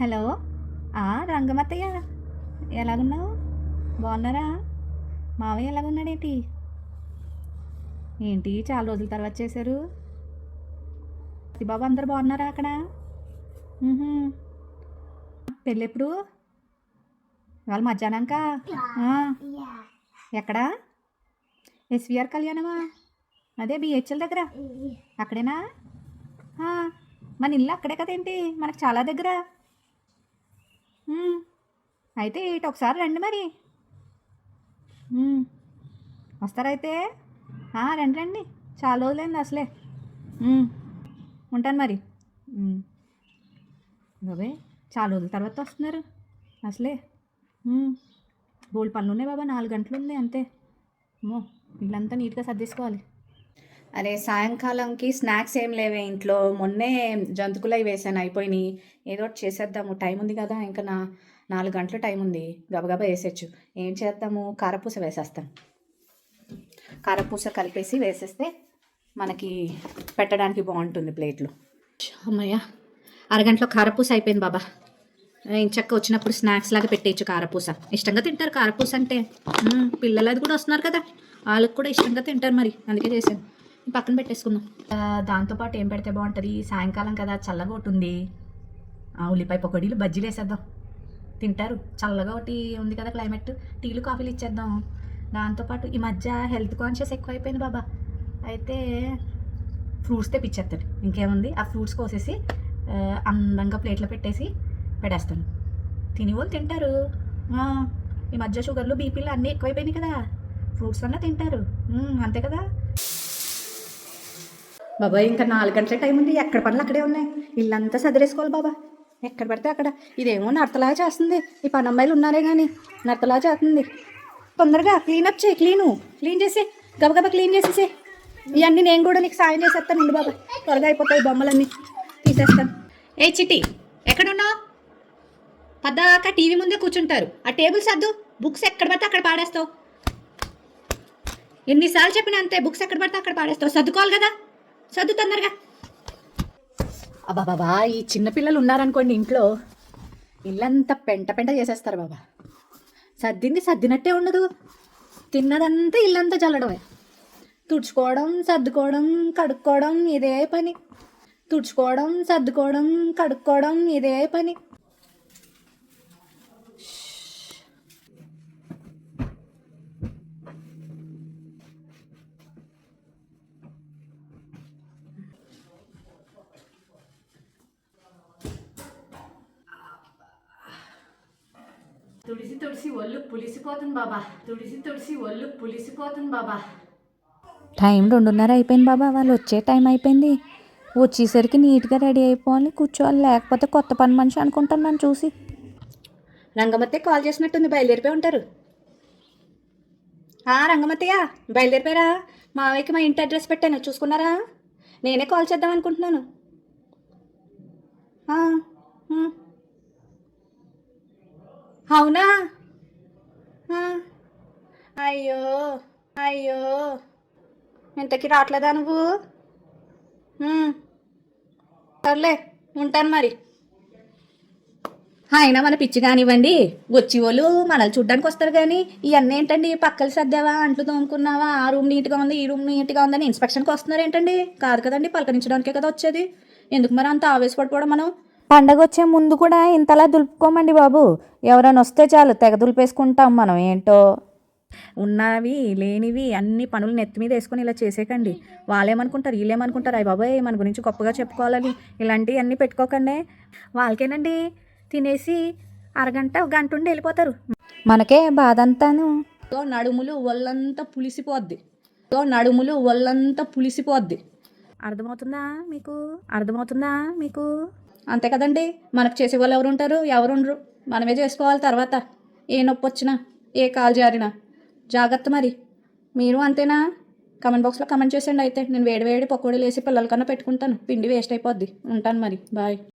Hello? ఆ, రంగమత్తయ్య ఎలాగున్నావు? బాగున్నారా? మావయ్య ఎలాగున్నాడేంటి? ఏంటి చాలా రోజుల తర్వాత చేశారు. బాబు అందరు బాగున్నారా అక్కడ? పెళ్ళెప్పుడు? ఇవాళ మధ్యాహ్నాక? ఎక్కడ ఎక్కడా? ఎస్విఆర్ కళ్యాణమా? అదే బిహెచ్ఎల్ దగ్గర? అక్కడేనా? మన ఇల్లు అక్కడే కదేంటి? మనకు చాలా దగ్గర. అయితే ఇటు ఒకసారి రండి మరి. వస్తారైతే? రండి రండి. చాలా రోజులైంది అసలే. ఉంటాను మరి. బాబాయ్ చాలా రోజుల తర్వాత వస్తున్నారు. అసలే. బోల్డ్ పనులు ఉన్నాయి బాబా నాలుగు గంటలు ఉంది అంతే. అమ్మో ఇల్లంతా నీట్గా సర్దేసుకోవాలి. అరే సాయంకాలంకి స్నాక్స్ ఏం లేవే ఇంట్లో. మొన్నే జంతుకులై వేసాను అయిపోయినాయి. ఏదో ఒకటి చేసేద్దాము. టైం ఉంది కదా ఇంకా నా నాలుగు గంటల టైం ఉంది. గబగబా వేసేచ్చు ఏం చేద్దాము? కారపూస వేసేస్తాను కారపూస కలిపేసి వేసేస్తే మనకి పెట్టడానికి బాగుంటుంది ప్లేట్లు. అమ్మయ్య అరగంటలో కారపూస అయిపోయింది బాబా. ఇంచక్క వచ్చినప్పుడు స్నాక్స్ లాగా పెట్టేయచ్చు కారపూస. ఇష్టంగా తింటారు కారపూస అంటే. పిల్లలది పిల్లలు అది కూడా వస్తున్నారు కదా. వాళ్ళకి కూడా ఇష్టంగా తింటారు మరి. అందుకే చేశాను. పక్కన పెట్టేసుకుందాం. దాంతోపాటు ఏం పెడితే బాగుంటుంది? సాయంకాలం కదా చల్లగా ఒకటి ఉంది ఆ, ఉల్లిపాయ పకోడీలు బజ్జీలు వేసేద్దాం. తింటారు. చల్లగా ఒకటి ఉంది కదా క్లైమేట్. టీలు కాఫీలు ఇచ్చేద్దాం. దాంతోపాటు ఈ మధ్య హెల్త్ కాన్షియస్ ఎక్కువైపోయింది బాబా. అయితే ఫ్రూట్స్ తెప్పించేస్తాడు ఇంకేముంది? ఆ ఫ్రూట్స్ కోసేసి అందంగా ప్లేట్లో పెట్టేసి పెట్టేస్తాను తిని వాళ్ళు తింటారు. ఈ మధ్య షుగర్లు బీపీలు అన్నీ ఎక్కువైపోయినాయి కదా. ఫ్రూట్స్ అన్నా తింటారు. అంతే కదా? బాబా ఇంకా నాలుగు గంటల టైం ఉంది. ఎక్కడ పనులు అక్కడే ఉన్నాయి. ఇల్లంతా సదిరేసుకోవాలి బాబా. ఎక్కడ పడితే అక్కడ. ఇదేమో నడతలా చేస్తుంది. ఈ పని అమ్మాయిలు ఉన్నారే కానీ నడతలా చేస్తుంది. తొందరగా క్లీన్ అప్ చేయి క్లీను. క్లీన్ చేసి గబగబా క్లీన్ చేసేసి. ఇవన్నీ నేను కూడా నీకు సాయం చేసేస్తాను ఉండు బాబా. త్వరగా అయిపోతాయి బొమ్మలన్నీ. తీసేస్తాను. ఏ చిట్టి ఎక్కడున్నావు? పద్దాక టీవీ ముందే కూర్చుంటారు. ఆ టేబుల్ సర్దు. బుక్స్ ఎక్కడ పడితే అక్కడ పాడేస్తావు. ఎన్నిసార్లు చెప్పినా అంతే బుక్స్ ఎక్కడ పడితే అక్కడ పాడేస్తావు. సర్దుకోవాలి కదా. చదువు తొందరగా. అబ్బా బాబా ఈ చిన్నపిల్లలు ఉన్నారనుకోండి ఇంట్లో. ఇల్లంతా పెంట పెంట చేసేస్తారు బాబా. సర్దింది సర్దినట్టే ఉండదు. తిన్నదంతా ఇల్లంతా చల్లడమే. తుడుచుకోవడం సర్దుకోవడం కడుక్కోవడం ఇదే పని. తుడుచుకోవడం సర్దుకోవడం కడుక్కోవడం ఇదే పని. తుడిసి తుడిసి ఒళ్ళు పులిసిపోతుంది బాబా. తుడిసి తుడిసి ఒళ్ళు పులిసిపోతుంది బాబా. టైం రెండున్నర అయిపోయింది బాబా. వాళ్ళు వచ్చే టైం అయిపోయింది. వచ్చేసరికి నీట్గా రెడీ అయిపోవాలి కూర్చోవాలి. లేకపోతే కొత్త పని మనిషి అనుకుంటాను నన్ను చూసి. రంగమత్తే కాల్ చేసినట్టుంది. బయలుదేరిపోయి ఉంటారు. ఆ, రంగమత్తయ్య బయలుదేరిపోయారా. మావయ్యకి మా ఇంటి అడ్రస్ పెట్టాను. చూసుకున్నారా? నేనే కాల్ చేద్దాం అనుకుంటున్నాను. అవునా? అయ్యో అయ్యో. ఇంతకీ రావట్లేదా నువ్వు? సర్లే ఉంటాను మరి. అయినా మన పిచ్చి కానివ్వండి వచ్చి వాళ్ళు మనల్ని చూడ్డానికి వస్తారు కానీ ఇవన్నీ ఏంటండి పక్కలు సర్దావా అంట్లు తోముకున్నావా ఆ రూమ్ నీట్గా ఉంది ఈ రూమ్ నీట్గా ఉందని ఇన్స్పెక్షన్కి వస్తున్నారు ఏంటండి కాదు కదండి పలకరించడానికే కదా వచ్చేది. ఎందుకు మరి అంత ఆవేశపడిపోవడం మనం? పండగ వచ్చే ముందు కూడా ఇంతలా దులుపుకోమండి బాబు. ఎవరైనా వస్తే చాలు తెగ దులిపేసుకుంటాం మనం ఏంటో? ఉన్నవి లేనివి అన్ని పనులు నెత్తి మీద వేసుకొని ఇలా చేసేకండి. వాళ్ళేమనుకుంటారు వీళ్ళేమనుకుంటారు అయ్యి బాబాయ్ మన గురించి గొప్పగా చెప్పుకోవాలని. ఇలాంటివి అన్నీ పెట్టుకోకండి. వాళ్ళకేనండి తినేసి అరగంట ఒక గంట ఉండి వెళ్ళిపోతారు. మనకే బాధ అంతాను తో నడుములు ఒళ్ళంతా పులిసిపోద్ది. తో నడుములు ఒళ్ళంతా పులిసిపోద్ది. అర్థమవుతుందా మీకు? అర్థమవుతుందా మీకు? అంతే కదండి. మనకు చేసే వాళ్ళు ఎవరు ఉంటారు? ఎవరు ఉండరు. మనమే చేసుకోవాలి తర్వాత. ఏ నొప్పి వచ్చినా ఏ కాలు జారినా. జాగ్రత్త మరి. మీరు అంతేనా? కమెంట్ బాక్స్లో కమెంట్ చేసేయండి అయితే. నేను వేడి వేడి పకోడీలు వేసి పిల్లలకన్నా పెట్టుకుంటాను. పిండి వేస్ట్ అయిపోద్ది. ఉంటాను మరి. బాయ్.